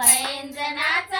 playing the nata.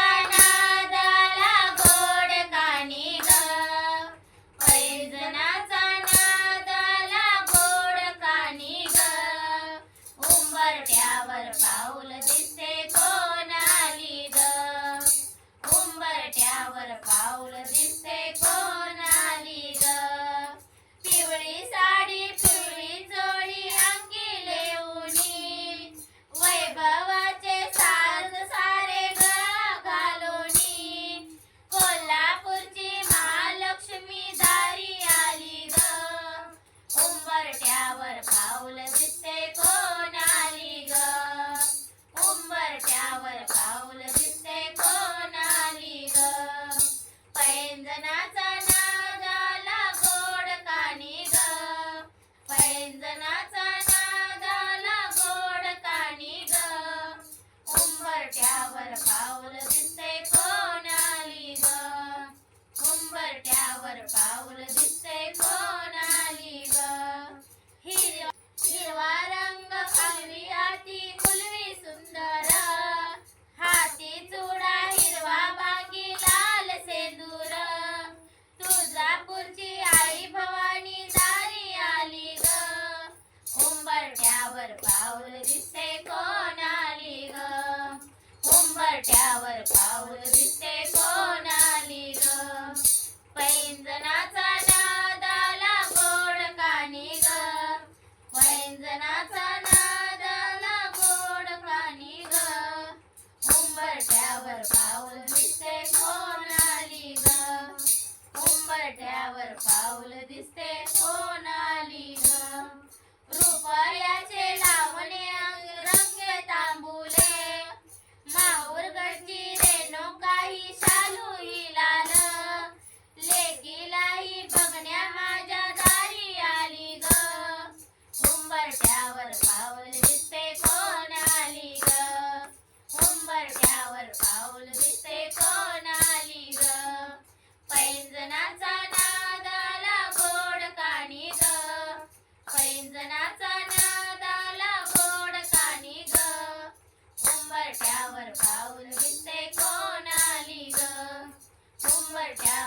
दिसते कोणाली ग? उंबरठ्यावर पाऊल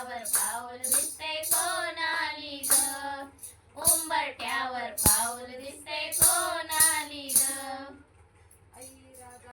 उंबरठ्यावर पाऊल दिसते कोणाली ग? उंबरठ्यावर पाऊल दिसते कोण